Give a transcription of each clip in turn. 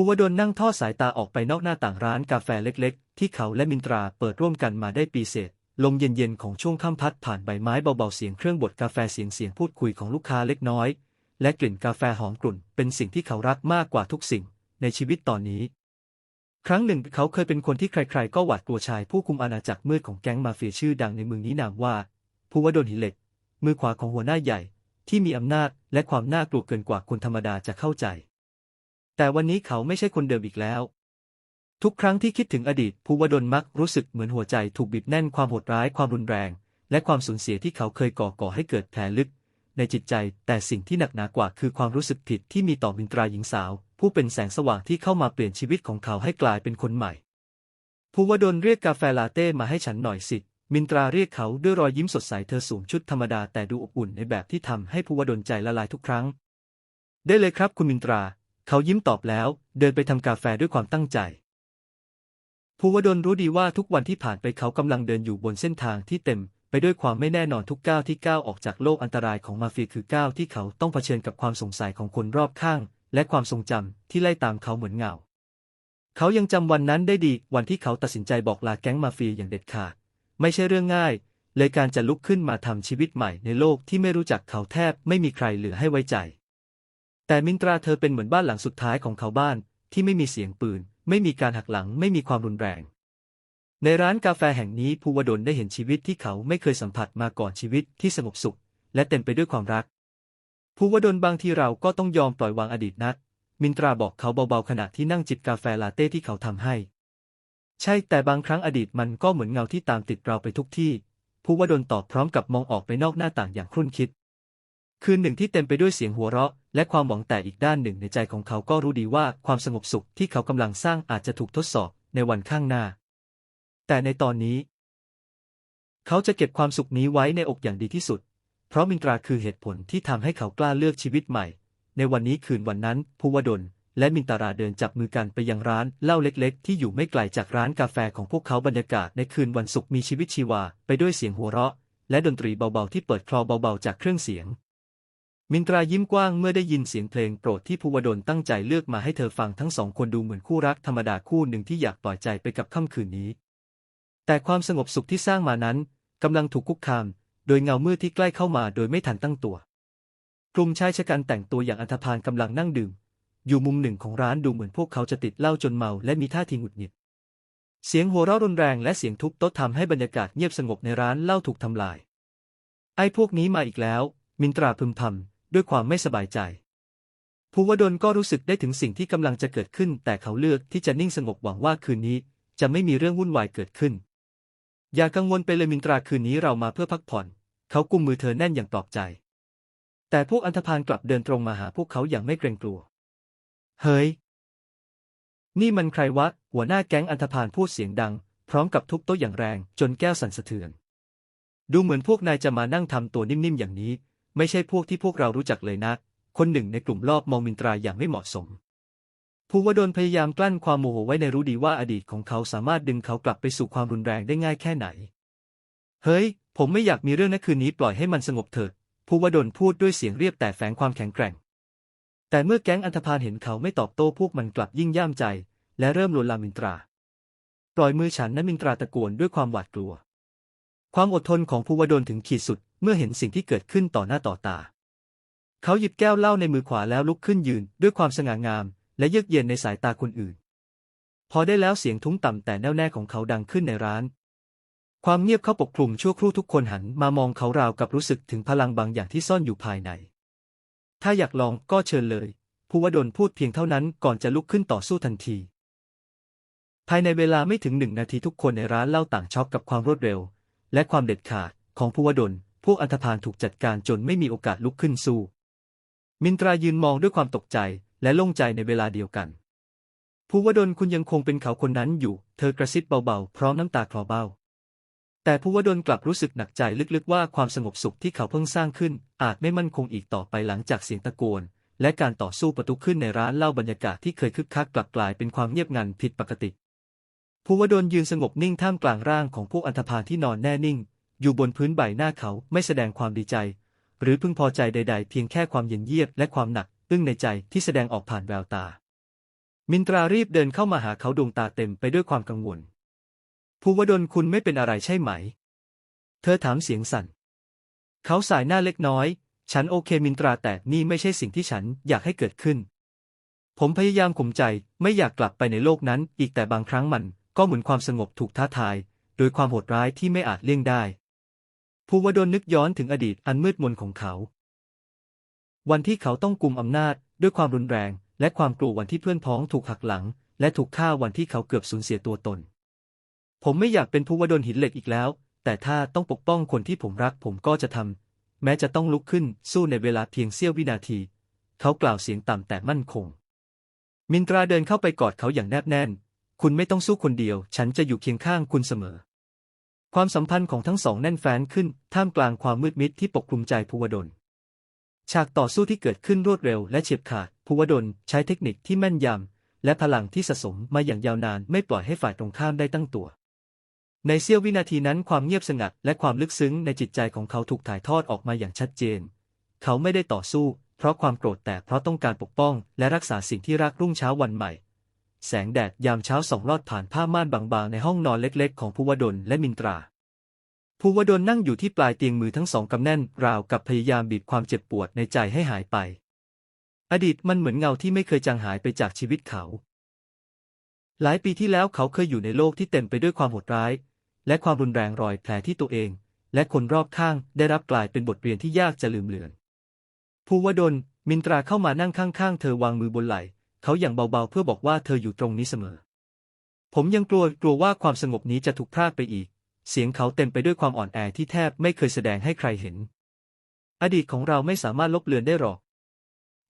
ภูวดลนั่งทอดสายตาออกไปนอกหน้าต่างร้านกาแฟเล็กๆ ที่เขาและมินตราเปิดร่วมกันมาได้ปีเศษ ลมเย็นๆของช่วงค่ำพัดผ่านใบไม้เบาๆเสียงเครื่องบดกาแฟเสียงเสียงพูดคุยของลูกค้าเล็กน้อย และกลิ่นกาแฟหอมกลุ่น เป็นสิ่งที่เขารักมากกว่าทุกสิ่งในชีวิตตอนนี้ ครั้งหนึ่งเขาเคยเป็นคนที่ใครๆ ก็หวาดกลัวชายผู้คุมอาณาจักรมืดของแก๊งมาเฟียชื่อดังในเมืองนี้นามว่าภูวดลหิเหล็ก มือขวาของหัวหน้าใหญ่ ที่มีอำนาจและความน่ากลัวเกินกว่าคนธรรมดาจะเข้าใจ แต่วันนี้เขาไม่ใช่คนเดิมอีกแล้ว ทุกครั้งที่คิดถึงอดีตภูวดลมักรู้สึกเหมือนหัวใจถูกบีบแน่นความโหดร้ายความรุนแรง และความสูญเสียที่เขาเคยก่อก่อให้เกิดแผลลึก ในจิตใจ แต่สิ่งที่หนักหนากว่าคือความรู้สึกผิดที่มีต่อมินตราหญิงสาว ผู้เป็นแสงสว่างที่เข้ามาเปลี่ยนชีวิตของเขาให้กลายเป็นคนใหม่ภูวดลเรียกกาแฟลาเต้มาให้ฉันหน่อยสิ มินตราเรียกเขาด้วยรอยยิ้มสดใสเธอสวมชุดธรรมดาแต่ดูอบอุ่นในแบบที่ทำให้ภูวดลใจละลายทุกครั้ง ได้เลยครับคุณมินตรา เขายิ้มตอบแล้ว เดินไปทำกาแฟด้วยความตั้งใจภูวดลรู้ดีว่าทุกวันที่ผ่านไปเขากำลังเดินอยู่บนเส้นทางที่เต็ม ไปด้วยความไม่แน่นอนทุกก้าวที่ก้าวออกจากโลกอันตรายของมาเฟียคือก้าวที่เขาต้องเผชิญกับความสงสัยของคนรอบข้าง และความทรงจำที่ไล่ตามเขาเหมือนเงา เขายังจำวันนั้นได้ดี วันที่เขาตัดสินใจบอกลาแก๊งมาเฟียอย่างเด็ดขาด ไม่ใช่เรื่องง่าย เลยการจะลุกขึ้นมาทำชีวิตใหม่ในโลกที่ไม่รู้จักเขาแทบไม่มีใครเหลือให้ไว้ใจ แต่มินตราเธอเป็นเหมือนบ้านหลังสุดท้ายของเขาบ้าน ที่ไม่มีเสียงปืน ไม่มีการหักหลังไม่มีความรุนแรง ในร้านกาแฟแห่งนี้ภูวดลได้เห็นชีวิตที่เขาไม่เคยสัมผัสมาก่อนชีวิตที่สงบสุข และเต็มไปด้วยความรักภูวดลบางทีเราก็ต้องยอมปล่อยวางอดีตนัก มินตราบอกเขาเบาๆขณะที่นั่งจิบกาแฟลาเต้ที่เขาทำให้ ใช่แต่บางครั้งอดีตมันก็เหมือนเงาที่ตามติดเราไปทุกที่ภูวดลตอบพร้อมกับมองออกไปนอกหน้าต่างอย่างครุ่นคิด คืนหนึ่งที่เต็มไปด้วยเสียงหัวเราะ และความหวังแต่อีกด้านหนึ่งในใจของเขาก็รู้ดีว่าความสงบสุขที่เขากำลังสร้างอาจจะถูกทดสอบในวันข้างหน้า แต่ในตอนนี้ เขาจะเก็บความสุขนี้ไว้ในอกอย่างดีที่สุด เพราะมินตราคือเหตุผลที่ทำให้เขากล้าเลือกชีวิตใหม่ ในวันนี้คืนวันนั้นภูวดลและมินตราเดินจับมือกันไปยังร้านเหล้าเล็กๆ ที่อยู่ไม่ไกลจากร้านกาแฟของพวกเขาบรรยากาศในคืนวันศุกร์มีชีวิตชีวา ไปด้วยเสียงหัวเราะ และดนตรีเบาๆที่เปิดคลอเบาๆจากเครื่องเสียง มินตรายิ้มกว้างเมื่อได้ยินเสียงเพลงโปรดที่ภูวดลตั้งใจเลือกมาให้เธอฟังทั้งสองคนดูเหมือนคู่รักธรรมดาคู่หนึ่งที่อยากปล่อยใจไปกับค่ำคืนนี้ แต่ความสงบสุขที่สร้างมานั้นกำลังถูกคุกคาม โดยเงามืดที่ใกล้เข้ามาโดยไม่ทันตั้งตัว กลุ่มชายชะกันแต่งตัวอย่างอันธพาลกำลังนั่งดื่ม อยู่มุมหนึ่งของร้านดูเหมือนพวกเขาจะติดเหล้าจนเมาและมีท่าทีหงุดหงิด เสียงหัวเราะรุนแรงและเสียงทุบโต๊ะทำให้บรรยากาศเงียบสงบในร้านเหล้าถูกทำลาย ไอ้พวกนี้มาอีกแล้ว มินตราพึมพำ ด้วยความไม่สบายใจภูวดลก็รู้สึกได้ถึงสิ่งที่กำลังจะเกิดขึ้น แต่เขาเลือกที่จะนิ่งสงบหวังว่าคืนนี้ จะไม่มีเรื่องวุ่นวายเกิดขึ้น อย่ากังวลไปเลยมินตราคืนนี้เรามาเพื่อพักผ่อน เขากุมมือเธอแน่นอย่างปลอบใจ แต่พวกอันธพาลกลับเดินตรงมาหาพวกเขาอย่างไม่เกรงกลัว เฮ้ย นี่มันใครวะ หัวหน้าแก๊งอันธพาลพูดเสียงดัง พร้อมกับทุบโต๊ะอย่างแรง จนแก้วสั่นสะเทือน ดูเหมือนพวกนายจะมานั่งทำตัวนิ่มๆอย่างนี้ ไม่ใช่พวกที่พวกเรารู้จักเลยนะคนหนึ่งในกลุ่มรอบมองมินตราอย่างไม่เหมาะสม ภูวดลพยายามกลั้นความโมโหไว้ในรู้ดีว่าอดีตของเขาสามารถดึงเขากลับไปสู่ความรุนแรงได้ง่ายแค่ไหน เฮ้ย ผมไม่อยากมีเรื่องนะคืนนี้ปล่อยให้มันสงบเถิด ภูวดลพูดด้วยเสียงเรียบแต่แฝงความแข็งแกร่ง แต่เมื่อแก๊งอันธพาลเห็นเขาไม่ตอบโต้พวกมันกลับยิ่งย่ามใจ และเริ่มลวนลามมินตรา ปล่อยมือฉันนะมินตราตะโกนด้วยความหวาดกลัวความอดทนของภูวดลถึงขีดสุด เมื่อเห็นสิ่งที่เกิดขึ้นต่อหน้าต่อตา เขาหยิบแก้วเหล้าในมือขวาแล้วลุกขึ้นยืนด้วยความสง่างาม และเยือกเย็นในสายตาคนอื่น พอได้แล้วเสียงทุ้มต่ำแต่แน่วแน่ของเขาดังขึ้นในร้าน ความเงียบเข้าปกคลุมชั่วครู่ทุกคนหันมามองเขาราวกับรู้สึกถึงพลังบางอย่างที่ซ่อนอยู่ภายใน ถ้าอยากลองก็เชิญเลยภูวดลพูดเพียงเท่านั้นก่อนจะลุกขึ้นต่อสู้ทันที ภายในเวลาไม่ถึงหนึ่งนาทีทุกคนในร้านเหล้าต่างช็อกกับความรวดเร็ว และความเด็ดขาดของภูวดล พวกอันธพาลถูกจัดการจนไม่มีโอกาสลุกขึ้นสู้ มินตรายืนมองด้วยความตกใจและโล่งใจในเวลาเดียวกัน ภูวดลคุณยังคงเป็นเขาคนนั้นอยู่ เธอกระซิบเบาๆ พร้อมน้ำตาคลอเบ้า แต่ภูวดลกลับรู้สึกหนักใจลึกๆว่าความสงบสุขที่เขาเพิ่งสร้างขึ้น อาจไม่มั่นคงอีกต่อไปหลังจากเสียงตะโกน และการต่อสู้ประตูขึ้นในร้านเหล้าบรรยากาศที่เคยคึกคักกลับกลายเป็นความเงียบงันผิดปกติภูวดลยืนสงบนิ่งท่ามกลางร่างของพวกอันธพาลที่นอนแน่นิ่ง อยู่บนพื้นใบหน้าเขาไม่แสดงความดีใจ หรือพึงพอใจใด ๆ เพียงแค่ความเย็นเยียบและความหนักอึ้งในใจที่แสดงออกผ่านแววตา มินตรารีบเดินเข้ามาหาเขาดวงตาเต็มไปด้วยความกังวล ภูวดลคุณไม่เป็นอะไรใช่ไหม เธอถามเสียงสั่น เขาสายหน้าเล็กน้อย ฉันโอเคมินตราแต่นี่ไม่ใช่สิ่งที่ฉันอยากให้เกิดขึ้น ผมพยายามข่มใจไม่อยากกลับไปในโลกนั้น อีกแต่บางครั้งมัน ก็เหมือนความสงบถูกท้าทาย โดยความโหดร้ายที่ไม่อาจเลี่ยงได้ ภูวดลนึกย้อนถึงอดีตอันมืดมนของเขา วันที่เขาต้องกุมอำนาจด้วยความรุนแรง และความกลัววันที่เพื่อนพ้องถูกหักหลัง และถูกฆ่าวันที่เขาเกือบสูญเสียตัวตน ผมไม่อยากเป็นภูวดลหินเหล็กอีกแล้ว แต่ถ้าต้องปกป้องคนที่ผมรักผมก็จะทำแม้จะต้องลุกขึ้นสู้ในเวลาเพียงเสี้ยววินาที เขากล่าวเสียงต่ำแต่มั่นคง มินตราเดินเข้าไปกอดเขาอย่างแนบแน่น คุณไม่ต้องสู้คนเดียว ฉันจะอยู่เคียงข้างคุณเสมอ ความสัมพันธ์ของทั้งสองแน่นแฟ้นขึ้น ท่ามกลางความมืดมิดที่ปกคลุมใจภูวดล ฉากต่อสู้ที่เกิดขึ้นรวดเร็วและเฉียบขาด ภูวดลใช้เทคนิคที่แม่นยำ และพลังที่สะสมมาอย่างยาวนานไม่ปล่อยให้ฝ่ายตรงข้ามได้ตั้งตัว ในเสี้ยววินาทีนั้นความเงียบสงัด และความลึกซึ้งในจิตใจของเขาถูกถ่ายทอดออกมาอย่างชัดเจน เขาไม่ได้ต่อสู้ เพราะความโกรธแต่เพราะต้องการปกป้อง และรักษาสิ่งที่รักรุ่งเช้าวันใหม่ แสงแดดยามเช้าส่องลอดผ่านผ้าม่านบางๆ ในห้องนอนเล็กๆ ของภูวดลและมินตราภูวดลนั่งอยู่ที่ปลายเตียงมือทั้งสองกำแน่น ราวกับพยายามบีบความเจ็บปวดในใจให้หายไป อดีตมันเหมือนเงาที่ไม่เคยจางหายไปจากชีวิตเขา หลายปีที่แล้วเขาเคยอยู่ในโลกที่เต็มไปด้วยความโหดร้าย และความรุนแรงรอยแผลที่ตัวเอง และคนรอบข้างได้รับกลายเป็นบทเรียนที่ยากจะลืมเลือนภูวดลมินตราเข้ามานั่งข้างๆ เธอวางมือบนไหล่ เขาอย่างเบาๆเพื่อบอกว่าเธออยู่ตรงนี้เสมอ ผมยังกลัวกลัวว่าความสงบนี้จะถูกพรากไปอีก เสียงเขาเต็มไปด้วยความอ่อนแอที่แทบไม่เคยแสดงให้ใครเห็น อดีตของเราไม่สามารถลบเลือนได้หรอก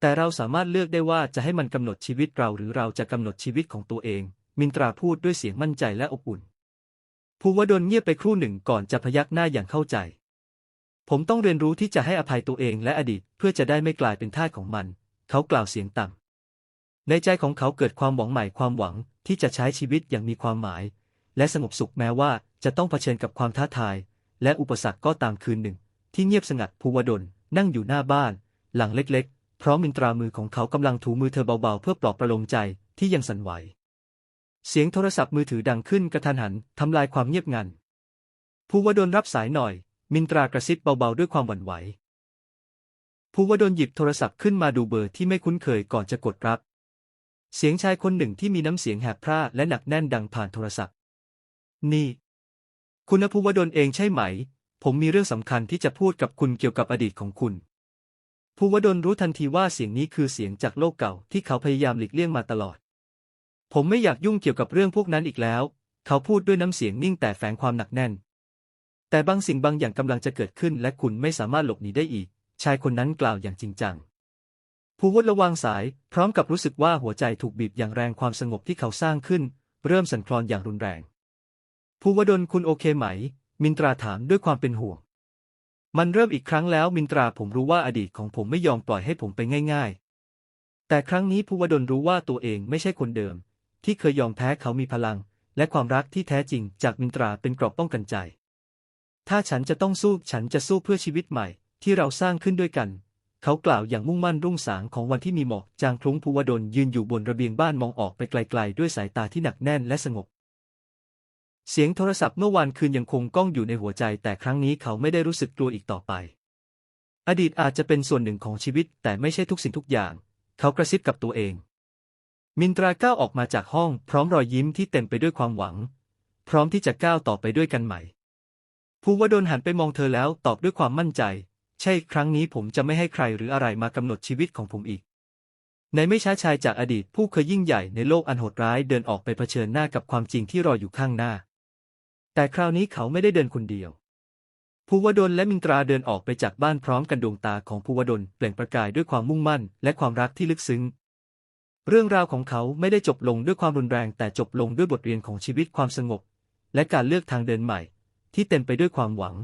แต่เราสามารถเลือกได้ว่าจะให้มันกำหนดชีวิตเราหรือเราจะกำหนดชีวิตของตัวเอง มินตราพูดด้วยเสียงมั่นใจและอบอุ่นภูวดลเงียบไปครู่หนึ่งก่อนจะพยักหน้าอย่างเข้าใจ ผมต้องเรียนรู้ที่จะให้อภัยตัวเองและอดีตเพื่อจะได้ไม่กลายเป็นทาสของมัน เขากล่าวเสียงต่ำ ในใจของเขาเกิดความหวังใหม่ความหวังที่จะใช้ชีวิตอย่างมีความหมาย และสงบสุขแม้ว่าจะต้องเผชิญกับความท้าทาย และอุปสรรคก็ตามคืนหนึ่ง ที่เงียบสงัดภูวดลนั่งอยู่หน้าบ้าน หลังเล็กๆ พร้อมมินตรามือของเขากำลังถูมือเธอเบาๆ เพื่อปลอบประโลมใจที่ยังสั่นไหว เสียงโทรศัพท์มือถือดังขึ้นกระทันหันทำลายความเงียบงันภูวดลรับสายหน่อย มินตรากระซิบเบาๆด้วยความหวั่นไหวภูวดลหยิบโทรศัพท์ขึ้นมาดูเบอร์ที่ไม่คุ้นเคยก่อนจะกดรับ เสียงชายคนหนึ่งที่มีน้ำเสียงแหบพร่าและหนักแน่นดังผ่านโทรศัพท์ นี่ คุณภูวดลเองใช่ไหม ผมมีเรื่องสำคัญที่จะพูดกับคุณเกี่ยวกับอดีตของคุณ ภูวดลรู้ทันทีว่าเสียงนี้คือเสียงจากโลกเก่าที่เขาพยายามหลีกเลี่ยงมาตลอด ผมไม่อยากยุ่งเกี่ยวกับเรื่องพวกนั้นอีกแล้ว เขาพูดด้วยน้ำเสียงนิ่งแต่แฝงความหนักแน่น แต่บางสิ่งบางอย่างกำลังจะเกิดขึ้น และคุณไม่สามารถหลบหนีได้อีก ชายคนนั้นกล่าวอย่างจริงจัง ภูวดระวังสาย พร้อมกับรู้สึกว่าหัวใจถูกบีบอย่างแรงความสงบที่เขาสร้างขึ้น เริ่มสั่นคลอนอย่างรุนแรง ภูวดลคุณโอเคไหม มินตราถามด้วยความเป็นห่วง มันเริ่มอีกครั้งแล้วมินตราผมรู้ว่าอดีตของผมไม่ยอมปล่อยให้ผมไปง่าย ๆ แต่ครั้งนี้ภูวดลรู้ว่าตัวเองไม่ใช่คนเดิม ที่เคยยอมแพ้เขามีพลัง และความรักที่แท้จริงจากมินตราเป็นกราะป้องกันใจ ถ้าฉันจะต้องสู้ฉันจะสู้เพื่อชีวิตใหม่ ที่เราสร้างขึ้นด้วยกัน เขากล่าวอย่างมุ่งมั่นรุ่งสางของวันที่มีหมอกจางคลุ้งภูวดลยืนอยู่บนระเบียงบ้านมองออกไปไกลๆ ด้วยสายตาที่หนักแน่นและสงบ เสียงโทรศัพท์เมื่อวานคืนยังคงก้องอยู่ในหัวใจ แต่ครั้งนี้เขาไม่ได้รู้สึกกลัวอีกต่อไป อดีตอาจจะเป็นส่วนหนึ่งของชีวิต แต่ไม่ใช่ทุกสิ่งทุกอย่าง เขากระซิบกับตัวเอง มินตราก้าวออกมาจากห้องพร้อมรอยยิ้มที่เต็มไปด้วยความหวัง พร้อมที่จะก้าวต่อไปด้วยกันใหม่ภูวดลหันไปมองเธอแล้วตอบด้วยความมั่นใจ ใช่ครั้งนี้ผมจะไม่ให้ใครหรืออะไรมากำหนดชีวิตของผมอีก ในไม่ช้าชายจากอดีตผู้เคยยิ่งใหญ่ในโลกอันโหดร้ายเดินออกไปเผชิญหน้ากับความจริงที่รออยู่ข้างหน้า แต่คราวนี้เขาไม่ได้เดินคนเดียว ภูวดลและมินตราเดินออกไปจากบ้านพร้อมกันดวงตาของภูวดลเปล่งประกายด้วยความมุ่งมั่น และความรักที่ลึกซึ้ง เรื่องราวของเขาไม่ได้จบลงด้วยความรุนแรง แต่จบลงด้วยบทเรียนของชีวิตความสงบ และการเลือกทางเดินใหม่ ที่เต็มไปด้วยความหวัง